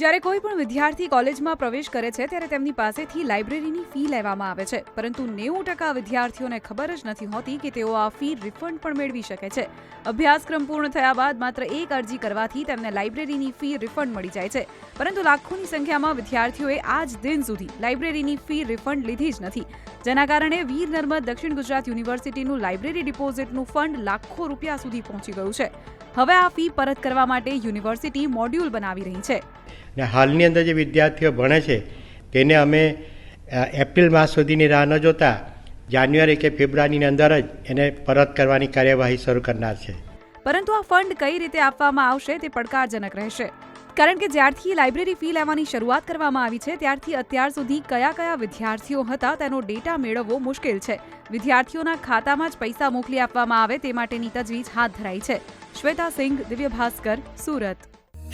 જ્યારે કોઈ પણ વિદ્યાર્થી કોલેજમાં પ્રવેશ કરે છે, ત્યારે તેમની પાસેથી લાઇબ્રેરીની ફી લેવામાં આવે છે. પરંતુ નેવું ટકા વિદ્યાર્થીઓને ખબર જ નથી હોતી કે તેઓ આ ફી રિફંડ પણ મેળવી શકે છે. અભ્યાસક્રમ પૂર્ણ થયા બાદ માત્ર એક અરજી કરવાથી તેમને લાઇબ્રેરીની ફી રિફંડ મળી જાય છે. પરંતુ લાખોની સંખ્યામાં વિદ્યાર્થીઓએ આજ દિન સુધી લાઇબ્રેરીની ફી રિફંડ લીધી જ નથી. જેના કારણે વીર નર્મદ દક્ષિણ ગુજરાત યુનિવર્સિટીનું લાઇબ્રેરી ડિપોઝિટનું ફંડ લાખો રૂપિયા સુધી પહોંચી ગયું છે. હવે આ ફી પરત કરવા માટે યુનિવર્સિટી મોડ્યુલ બનાવી રહી છે. ને હાલની અંદર જે વિદ્યાર્થીઓ ભણે છે, તેને અમે એપ્રિલ માસ સુધીની રાહ ન જોતા, જાન્યુઆરી કે ફેબ્રુઆરીની અંદર જ એને પરત કરવાની કાર્યવાહી શરૂ કરનાર છે. પરંતુ આ ફંડ કઈ રીતે આપવામાં આવશે તે પડકારજનક રહેશે. કારણ કે જ્યારથી લાઇબ્રેરી ફી લેવાની શરૂઆત કરવામાં આવી છે, ત્યારથી અત્યાર સુધી કયા કયા વિદ્યાર્થીઓ હતા તેનો ડેટા મેળવવો મુશ્કેલ છે. વિદ્યાર્થીઓના ખાતામાં જ પૈસા મોકલી આપવામાં આવે તે માટેની તજવીજ હાથ ધરાઈ છે. Shweta Singh Divya Bhaskar Surat.